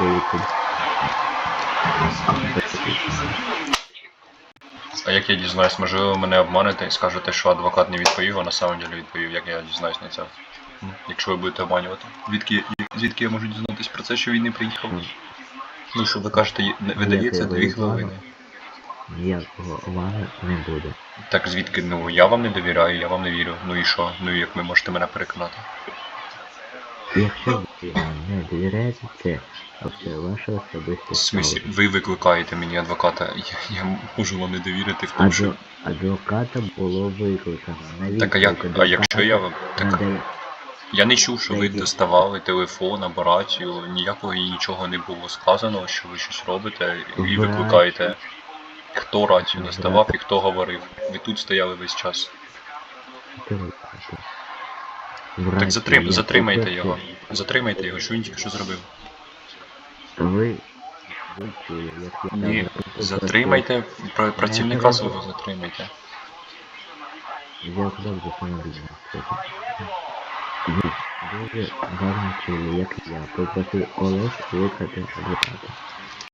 Деякі. А як я дізнаюсь, можливо, ви мене обманете і скажете, що адвокат не відповів, а на самом деле відповів, як я дізнаюсь на це. Якщо ви будете обманювати. Звідки, звідки я можу дізнатись про це, що він не приїхав? Ну, що ви кажете, не- видається дві хвилини. Ніякого уваги не буде. Так звідки, ну я вам не довіряю, я вам не вірю. Ну і що? Ну і як ви можете мене переконати? Якщо не довіряєте, це це ваше особисте В смислі, ви викликаєте мені адвоката, я, я можу вам не довірити в тому, що. Адвоката було викликано. Навіщо Так а як, а якщо я вам. Так надає- я не чув, що ви Та доставали телефон або рацію, ніякого і нічого не було сказано, що ви щось робите і викликаєте. Хто рацію доставав і хто говорив. Ви тут стояли весь час. Врач, Так затрим, затримайте його. Затримайте його, що він тільки що зробив. Ви, ви чули, як я Ні, затримайте пра- працівника свого затримайте. Я казав за самовільно. Ви дуже гарно чули, як я попросив Олег викликати адвоката.